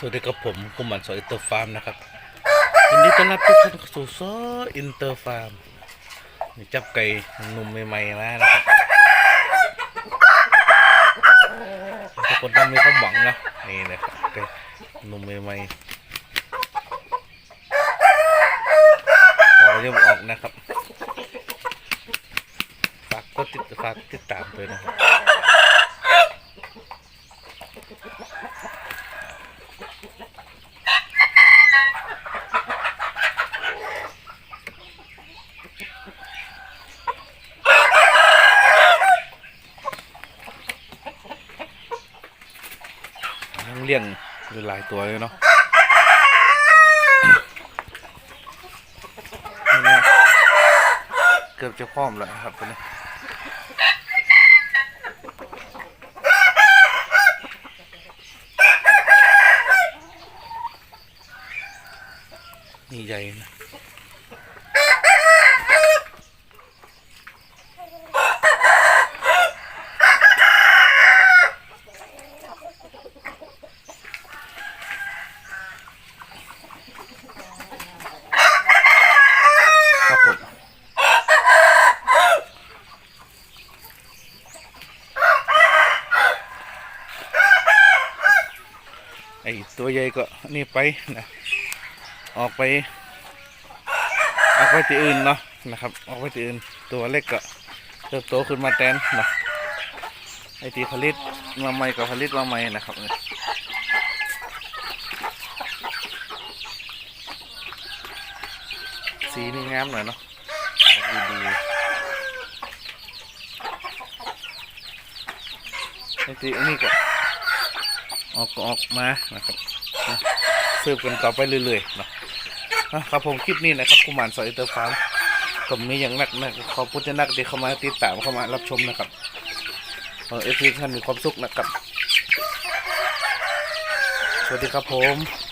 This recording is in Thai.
สวัสดีครับผมกุมันสออินเตอร์ฟาร์มนะครับยินดีต้อนรับทุกท่านเข้าสู่ซออินเตอร์ฟาร์มนี่จับไก่หนุ่มใหม่ๆมานะครับทุกคนต้องมีความหวังนะนี่นะครับไก่หนุ่มใหม่ๆพอเริ่มออกนะครับฝากกดติดฝากติดตามด้วยนะครับ ยังเลี้ยงอยู่หลายตัวเลยเนาะเกือบจะพร้อมแล้วครับตัวนี้นี่ใหญ่นะ ไอตัวใหญ่ก็นี่ไปนะออกไป ออกไปที่อื่นเนาะนะครับ ออกไปที่อื่น ตัวเล็กก็เติบโตขึ้นมาแทนนะไอที่ผลิตมาใหม่ก็ผลิตมาใหม่นะครับสีนี่งามหน่อยเนาะออกดีๆไอที่อันนี้ก็ ออกก็ออกมานะครับสืบกันต่อไปเรื่อยๆนะครับผมคลิปนี้นะครับกุมารสอยเตอร์ฟาร์มก็มีอย่างนักนะขอบคุณนักที่เข้ามาติดตามเข้ามารับชมนะครับเออฟซีท่านมีความสุขนะครับ สวัสดีครับผม